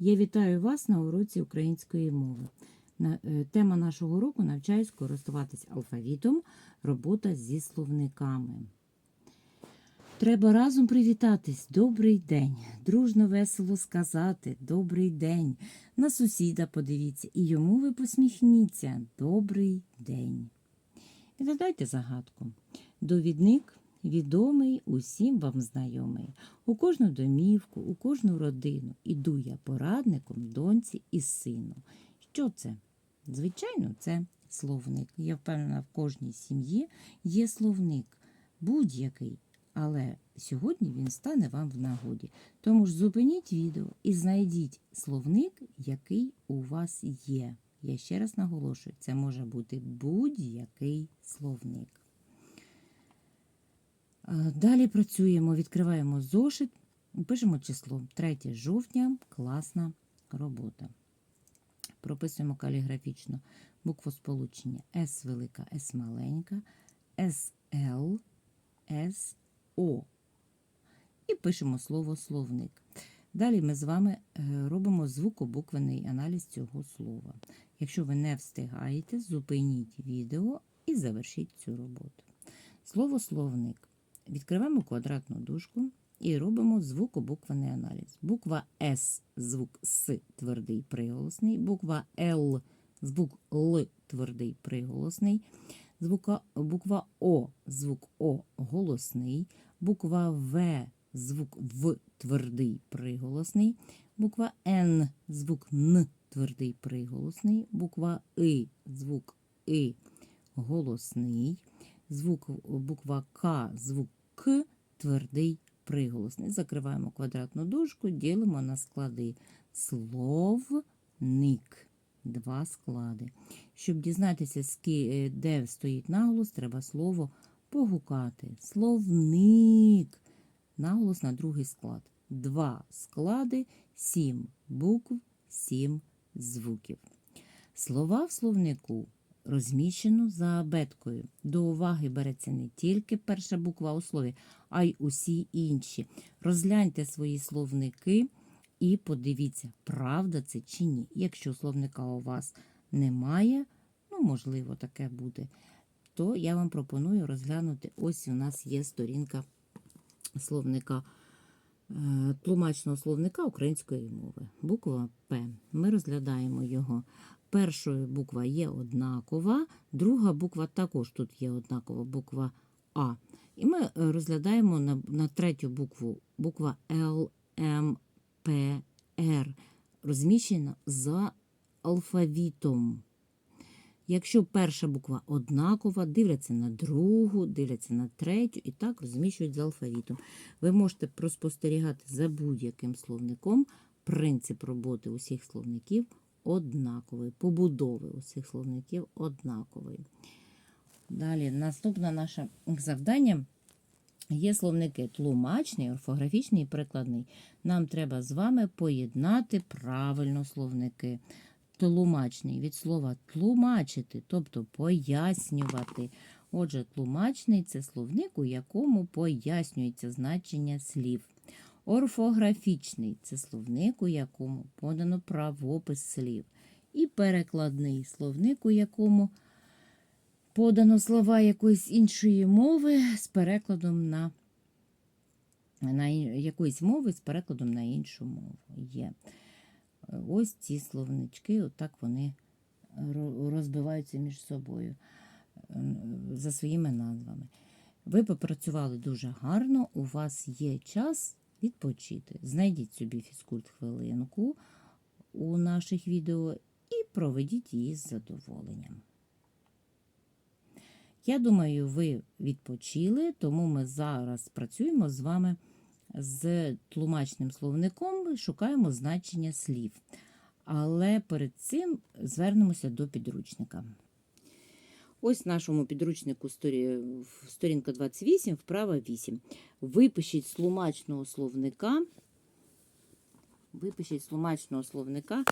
Я вітаю вас на уроці української мови. Е, Тема нашого уроку навчаюсь користуватись алфавітом, робота зі словниками. Треба разом привітатись. Добрий день. Дружно весело сказати Добрий день. На сусіда подивіться і йому ви посміхніться. Добрий день. Відгадайте загадку. Довідник відомий, усім вам знайомий. У кожну домівку, у кожну родину іду я порадником доньці і сину. Що це? Звичайно, це словник. Я впевнена, в кожній сім'ї є словник, будь-який. Але сьогодні він стане вам в нагоді. Тому ж зупиніть відео і знайдіть словник, який у вас є. Я ще раз наголошую, це може бути будь-який словник. А, Далі працюємо, відкриваємо зошит, пишемо число 3 жовтня, класна робота. Прописуємо каліграфічно букву сполучення С велика, С маленька, СЛ, С, О. І пишемо слово словник. Далі ми з вами е, робимо звукобуквений аналіз цього слова. Якщо ви не встигаєте, зупиніть відео і завершіть цю роботу. Слово словник. Відкриваємо квадратну дужку і робимо звукобуквений аналіз. Буква С звук С твердий приголосний, буква Л звук Л твердий приголосний, звука, буква О звук О голосний, буква В звук В твердий приголосний, буква Н звук Н твердий приголосний, буква И звук И голосний, звук буква К звук К твердий приголосний. Закриваємо квадратну дужку, ділимо на склади. Словник. Два склади. Щоб дізнатися, е, де стоїть наголос, треба слово погукати. Словник. Наголос на другий склад. Два склади, сім букв, сім звуків. Слова в словнику розміщено за абеткою. До уваги береться не тільки перша буква у слові, а й усі інші. Розгляньте свої словники і подивіться, правда це чи ні. Якщо словника у вас немає, ну, можливо, таке буде, то я вам пропоную розглянути. Ось у нас є сторінка словника. е, Тлумачного словника української мови. Буква П. Ми розглядаємо його. Першою буква є однакова, друга буква також тут є однакова, буква А. І ми е, розглядаємо на, на третю букву буква Л, М, П, Р. Розміщена за алфавітом. Якщо перша буква однакова, дивляться на другу, дивляться на третю і так розміщують за алфавітом. Ви можете проспостерігати за будь-яким словником. Принцип роботи усіх словників однаковий. Побудови усіх словників однаковий. Далі, наступне наше завдання є словники тлумачний, орфографічний і прикладний. Нам треба з вами поєднати правильно словники. Тлумачний від слова тлумачити, тобто пояснювати. Отже, тлумачний це словник, у якому пояснюється значення слів. Орфографічний це словник, у якому подано правопис слів. І перекладний словник, у якому подано слова якоїсь іншої мови з перекладом на, на якоїсь мови з перекладом на іншу мову. Є. Ось ці словнички, отак вони розбиваються між собою за своїми назвами. Ви попрацювали дуже гарно, у вас є час відпочити. Знайдіть собі фізкульт хвилинку у наших відео і проведіть її з задоволенням. Я думаю, ви відпочили, тому ми зараз працюємо з вами з тлумачним словником, і шукаємо значення слів. Але перед цим звернемося до підручника. Ось в нашому підручнику сторі- сторінка 28, вправа 8. Випишіть з словника. Випишіть з словника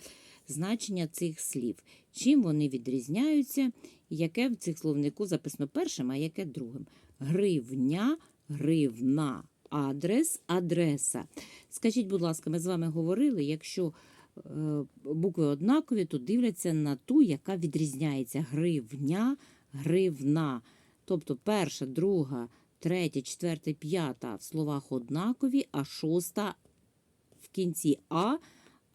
значення цих слів. Чим вони відрізняються, яке в цих словнику записано першим, а яке другим. Гривня, гривна, адрес, адреса. Скажіть, будь ласка, ми з вами говорили, якщо е, букви однакові, то дивляться на ту, яка відрізняється. Гривня, гривна. Тобто перша, друга, третя, четверта, п'ята в словах однакові, а шоста в кінці А,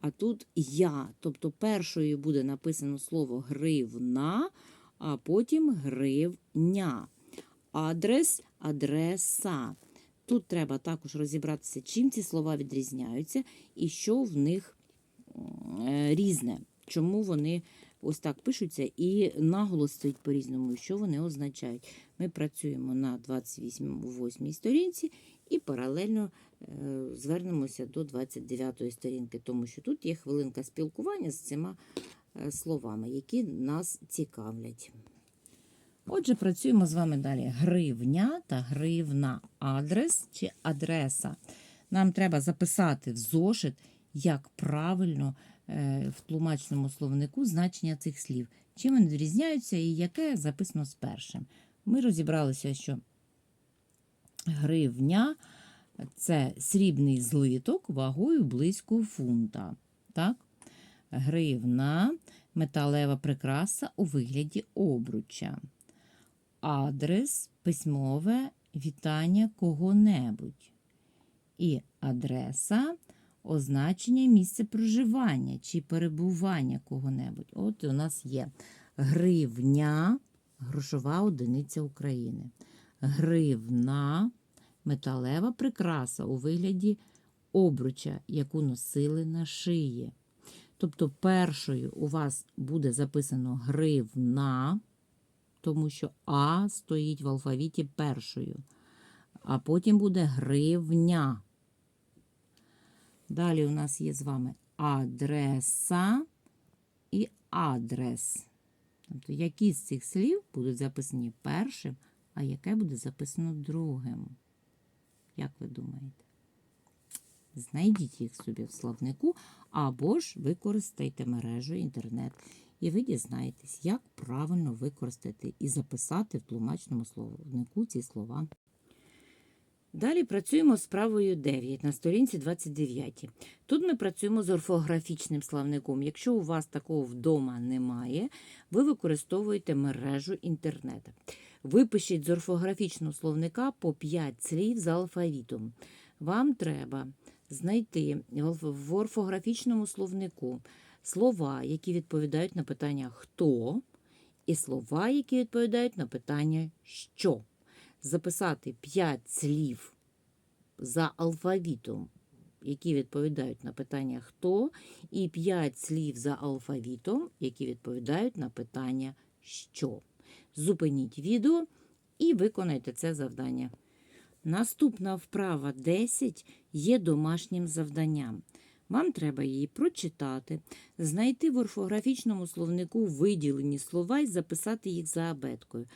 а тут я. Тобто першою буде написано слово гривна, а потім гривня. Адрес, адреса. Тут треба також розібратися, чим ці слова відрізняються і що в них е, різне. Чому вони ось так пишуться і наголос стоїть по-різному, що вони означають. Ми працюємо на 28 сторінці і паралельно е, звернемося до 29 сторінки, тому що тут є хвилинка спілкування з цими е, словами, які нас цікавлять. Отже, працюємо з вами далі. Гривня та гривна. Адрес чи адреса. Нам треба записати в зошит, як правильно в тлумачному словнику значення цих слів. Чим вони відрізняються і яке записано з першим. Ми розібралися, що гривня це срібний злиток вагою близько фунта. Так? Гривна металева прикраса у вигляді обруча адрес, письмове вітання кого-небудь. І адреса означення місця проживання чи перебування кого-небудь. От у нас є гривня, грошова одиниця України. Гривна металева прикраса у вигляді обруча, яку носили на шиї. Тобто, першою у вас буде записано гривна тому що А стоїть в алфавіті першою. А потім буде гривня. Далі у нас є з вами адреса і адрес. Тобто, які з цих слів будуть записані першим, а яке буде записано другим? Як ви думаєте? Знайдіть їх собі в словнику, або ж використайте мережу інтернет і ви дізнаєтесь, як правильно використати і записати в тлумачному словнику ці слова. Далі працюємо з правою 9 на сторінці 29. Тут ми працюємо з орфографічним словником. Якщо у вас такого вдома немає, ви використовуєте мережу інтернету. Випишіть з орфографічного словника по 5 слів з алфавітом. Вам треба знайти в орфографічному словнику слова, які відповідають на питання хто, і слова, які відповідають на питання що. Записати 5 слів за алфавітом, які відповідають на питання хто, і 5 слів за алфавітом, які відповідають на питання що. Зупиніть відео і виконайте це завдання. Наступна вправа 10 є домашнім завданням. Вам треба її прочитати, знайти в орфографічному словнику виділені слова і записати їх за абеткою.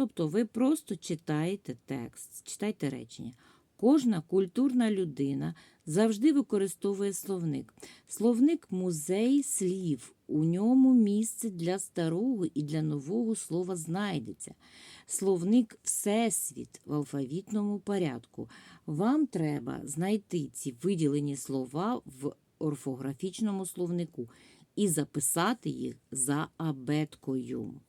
Тобто ви просто читаєте текст, читайте речення. Кожна культурна людина завжди використовує словник. Словник музей слів. У ньому місце для старого і для нового слова знайдеться. Словник Всесвіт в алфавітному порядку. Вам треба знайти ці виділені слова в орфографічному словнику і записати їх за абеткою.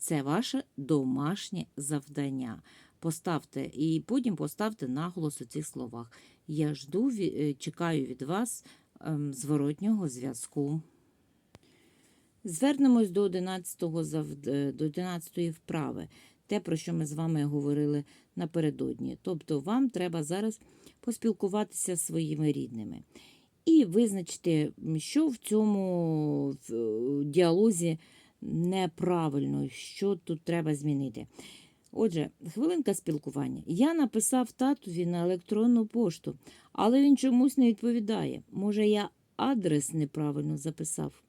Це ваше домашнє завдання. Поставте і потім поставте наголос у цих словах. Я жду, е, чекаю від вас ем, зворотнього зв'язку. Звернемось до 11 завд... до 11 вправи, те, про що ми з вами говорили напередодні. Тобто, вам треба зараз поспілкуватися зі своїми рідними і визначити, що в цьому діалозі неправильно, що тут треба змінити. Отже, хвилинка спілкування. Я написав татові на електронну пошту, але він чомусь не відповідає. Може, я адрес неправильно записав.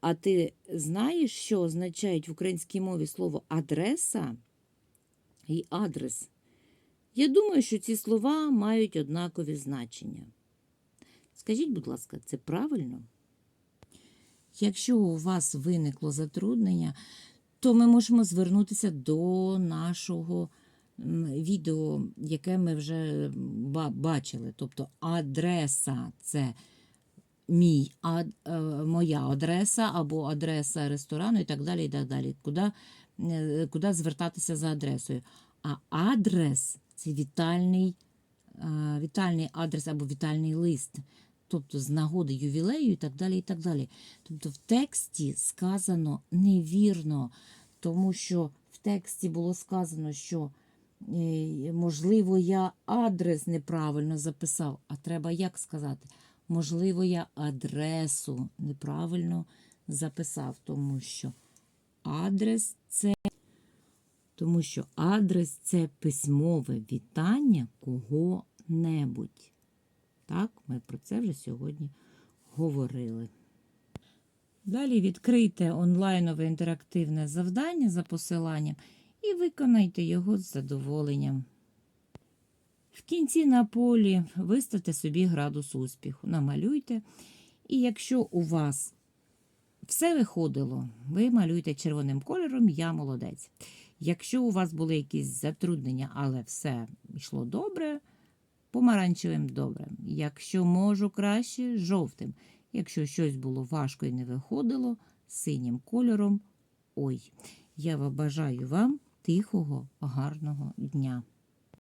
А ти знаєш, що означають в українській мові слово адреса і адрес? Я думаю, що ці слова мають однакові значення. Скажіть, будь ласка, це правильно? Якщо у вас виникло затруднення, то ми можемо звернутися до нашого відео, яке ми вже бачили. Тобто адреса це мій, а, е, моя адреса або адреса ресторану і так далі. і так далі. Куди, е, куди звертатися за адресою. А адрес це вітальний, е, вітальний адрес або вітальний лист. Тобто з нагоди ювілею і так далі. і так далі. Тобто в тексті сказано невірно, тому що в тексті було сказано, що е, можливо, я адрес неправильно записав, а треба як сказати? Можливо, я адресу неправильно записав, тому що адрес це тому що адрес це письмове вітання кого-небудь. Так, ми про це вже сьогодні говорили. Далі відкрийте онлайнове інтерактивне завдання за посиланням і виконайте його з задоволенням. В кінці на полі виставте собі градус успіху, намалюйте. І якщо у вас все виходило, ви малюєте червоним кольором, я молодець. Якщо у вас були якісь затруднення, але все йшло добре, помаранчевим добре. Якщо можу краще, жовтим. Якщо щось було важко і не виходило, синім кольором. Ой, я бажаю вам тихого, гарного дня.